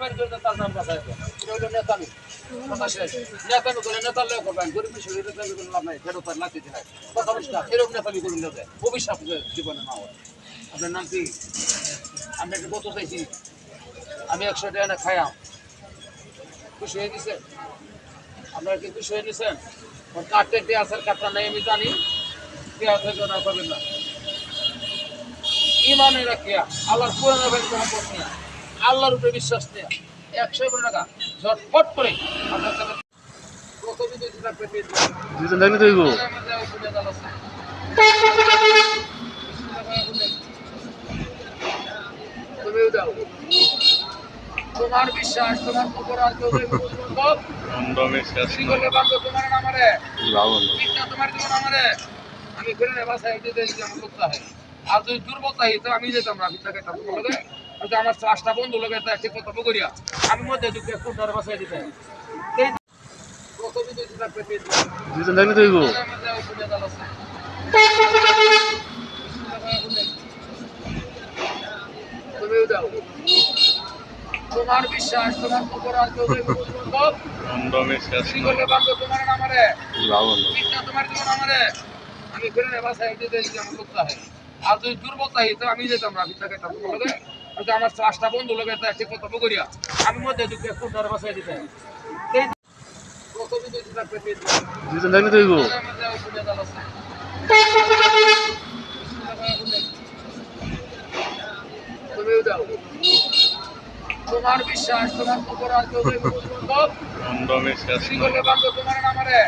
না আমি একশো টাকা খাইয়াম। খুশি হয়ে গেছে আপনারা কি খুশি হয়ে নিছেন ওর কাঠটা দিয়ে আসার কাঠটা নেই, আমি জানি। থেকে না ইমানে রাখিয়া আল্লাহর পুরানো ভাই মহব্বত নিয়া আল্লাহর উপরে বিশ্বাস নিয়া একশো করে টাকা ঝটফট করে তোমার বিশ্বাস তোমার তোমার আমারে আমি ফিরে বাসায় যেতে আমার লোকটা হয়। আর যদি দুর্বলতা আমি যেতাম না আমি তাকে হয়তো আমার চাষটা বন্ধু লোকের তাই ঠিক কথা করিয়া আমি মধ্যে দুঃখে ধরে দিতে। তোমার বিশ্বাস তোমার আমারে আমি ফিরে বাসায় আমার আর যদি তো আমি যেতাম না আমি আমার চাষটা বন্ধু লোকের করিয়া আমি মধ্যে দুঃখে খুব ধরে বাসায় দিতে। তোমার বিশ্বাস তোমার তোমার তোমার আমারে।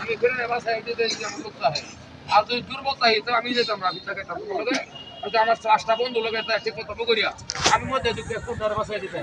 আমি ফিরে বাসায় যেতে আমার লোকটা হয়। আর যদি দুর্বলতা আমি যেতাম না আমি আমার ক্লাসটা বন্ধ লোকের একটা কর্তব্য করিয়া আমি মধ্যে দুঃখে খুব নার্ভাস হয়ে যেতে